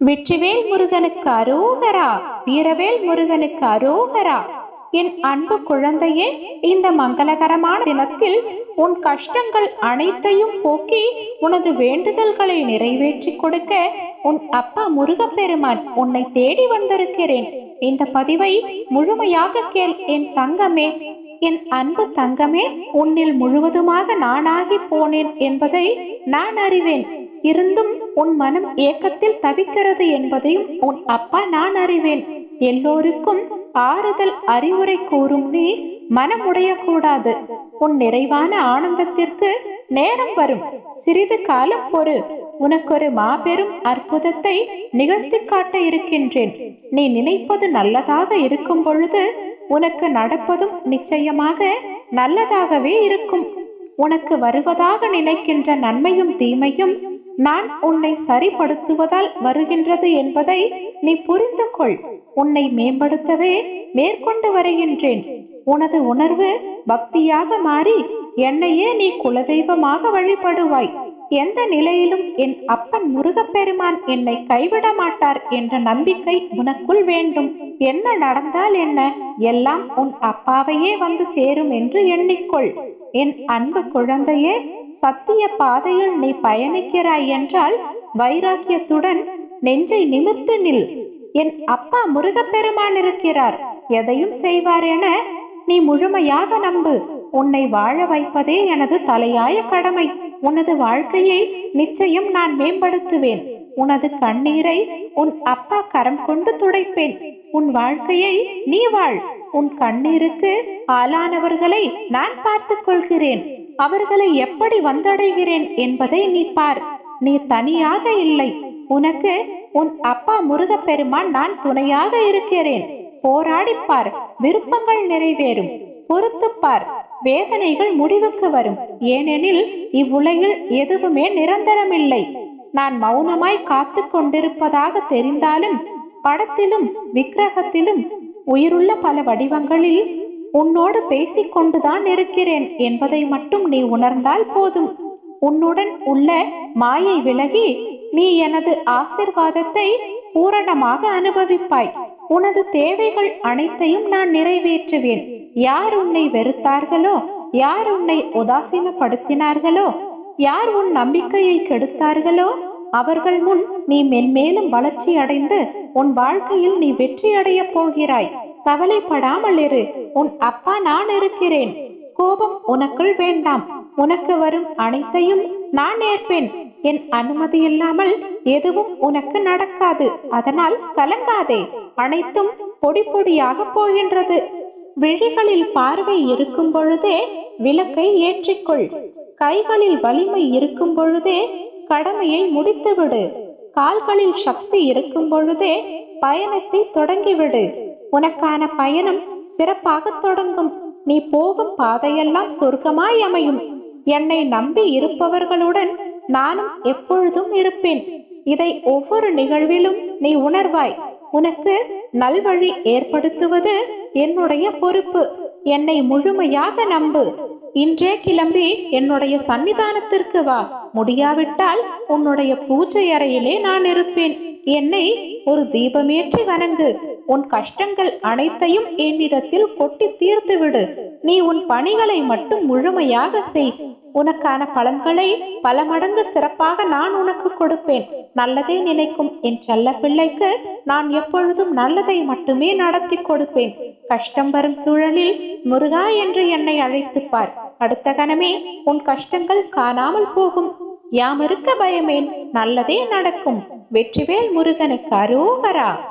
வெற்றிவேல் முருகனுக்கு அரோகரா வீரவேல் முருகனுக்கு அரோகரா. என் அன்பு குழந்தையே இந்த மங்களகரமான தினத்தில் உன் கஷ்டங்கள் அனைத்தையும் போக்கி உனது வேண்டுதல்களை நிறைவேற்றி கொடுக்க உன் அப்பா முருகப்பெருமான் உன்னை தேடி வந்திருக்கிறேன். இந்த பதிவை முழுமையாக கேள் என் தங்கமே. என் அன்பு தங்கமே உன்னில் முழுவதுமாக நானாகி போனேன் என்பதை நான் அறிவேன். இருந்தும் உன் மனம் ஏக்கத்தில் தவிக்கிறது என்பதையும் உன் அப்பா நான் அறிவேன். எல்லோருக்கும் ஆறுதல் அறிவுரை கூறும் நீ மனம் உடையக்கூடாது. உன் நிறைவான ஆனந்தத்திற்கு நேரம் வரும். சிறிது காலம் பொறு. உனக்கொரு மாபெரும் அற்புதத்தை நிகழ்த்தி காட்ட இருக்கின்றேன். நீ நினைப்பது நல்லதாக இருக்கும் பொழுது உனக்கு நடப்பதும் நிச்சயமாக நல்லதாகவே இருக்கும். உனக்கு வருவதாக நினைக்கின்ற நன்மையும் தீமையும் நான் உன்னை சரிப்படுத்துவதால் வருகின்றது என்பதை நீ புரிந்து கொள் உன்னை மேம்படுத்தவே மேற்கொண்டு வருகின்றேன். உனது உணர்வு பக்தியாக மாறி என்னையே நீ குலதெய்வமாக வழிபடுவாய். எந்த நிலையிலும் என் அப்பன் முருகப்பெருமான் என்னை கைவிட மாட்டார் என்ற நம்பிக்கை உனக்குள் வேண்டும். என்ன நடந்தால் என்ன? எல்லாம் உன் அப்பாவையே வந்து சேரும் என்று எண்ணிக்கொள். என் அன்பு குழந்தையே சத்திய பாதையில் நீ பயணிக்கிறாய் என்றால் வைராக்கியத்துடன் நெஞ்சை நிமிர்த்து நில். என் அப்பா முருகப்பெருமான் இருக்கிறார். எதையும் செய்வார் என நீ முழுமையாக நம்பு. உன்னை வாழ வைப்பதே எனது தலையாய கடமை. உனது வாழ்க்கையை நிச்சயம் நான் மேம்படுத்துவேன். உனது கண்ணீரை உன் அப்பா கரம் கொண்டு துடைப்பேன். உன் வாழ்க்கையை நீ வாழ். உன் கண்ணீருக்கு ஆளானவர்களை நான் பார்த்துக் கொள்கிறேன். அவர்களை எப்படி வந்தடைகிறேன் என்பதை நீ பார். நீ தனியாக இல்லை. உனக்கு உன் அப்பா முருகப்பெருமான் நான் துணையாக இருக்கிறேன். போராடிப்பார் விருப்பங்கள் நிறைவேறும். பொறுத்துப்பார் வேதனைகள் முடிவுக்கு வரும். ஏனெனில் இவ்வுலகில் எதுவுமே நிரந்தரமில்லை. நான் மௌனமாய் காத்து கொண்டிருப்பதாக தெரிந்தாலும் படத்திலும் விக்கிரகத்திலும் உயிருள்ள பல வடிவங்களில் உன்னோடு பேசிக் கொண்டுதான் இருக்கிறேன் என்பதை மட்டும் நீ உணர்ந்தால் போதும். உன்னுடன் உள்ள மாயை விலகி நீ எனது ஆசிர்வாதத்தை பூரணமாக அனுபவிப்பாய். உனது தேவைகள் அனைத்தையும் நான் நிறைவேற்றுவேன். யார் உன்னை வெறுத்தார்களோ யார் உன்னை உதாசீனப்படுத்தினார்களோ யார் உன் நம்பிக்கையை கெடுத்தார்களோ அவர்கள் முன் நீ மென்மேலும் வளர்ச்சி அடைந்து உன் வாழ்க்கையில் நீ வெற்றி அடைய போகிறாய். கவலைப்படாமல் இரு. உன் அப்பா நான் இருக்கிறேன். கோபம் உனக்குள் வேண்டாம். உனக்கு வரும் அனைத்தையும் நான் ஏற்பேன். என் அனுமதி இல்லாமல் எதுவும் உனக்கு நடக்காது. அதனால் கலங்காதே. அனைத்தும் பொடி பொடியாக போகின்றது. விழிகளில் பார்வை இருக்கும் பொழுதே விளக்கை ஏற்றிக்கொள். கைகளில் வலிமை இருக்கும் பொழுதே கடமையை முடித்துவிடு. கால்களில் சக்தி இருக்கும் பொழுதே பயணத்தை தொடங்கிவிடு. உனக்கான பயணம் சிறப்பாக தொடங்கும். நீ போகும் பாதையெல்லாம் சொர்க்கமாய் அமையும். என்னை நம்பி இருப்பவர்களுடன் நானும் எப்பொழுதும் இருப்பேன். இதை ஒவ்வொரு நிகழ்விலும் நீ உணர்வாய். உனக்கு நல்வழி ஏற்படுத்துவது என்னுடைய பொறுப்பு. என்னை முழுமையாக நம்பு. இன்றே கிளம்பி என்னுடைய சன்னிதானத்திற்கு வா. முடியாவிட்டால் உன்னுடைய பூஜை அறையிலே நான் இருப்பேன். என்னை ஒரு தீபமேற்றி வணங்கு. உன் கஷ்டங்கள் அனைத்தையும் என்னிடத்தில் கொட்டி தீர்த்து விடு நீ உன் பணிகளை மட்டும் முழுமையாக செய். உனக்கான பலன்களை பல மடங்கு சிறப்பாக நான் உனக்கு கொடுப்பேன். நல்லதே நினைக்கும் என் செல்ல பிள்ளைக்கு நான் எப்பொழுதும் நல்லதை மட்டுமே நடத்தி கொடுப்பேன். கஷ்டம் வரும் சூழலில் முருகா என்று என்னை அழைத்துப்பார் அடுத்த கணமே உன் கஷ்டங்கள் காணாமல் போகும். யாம் இருக்க பயமேன் நல்லதே நடக்கும். வெற்றிவேல் முருகனுக்கு அரோகரா.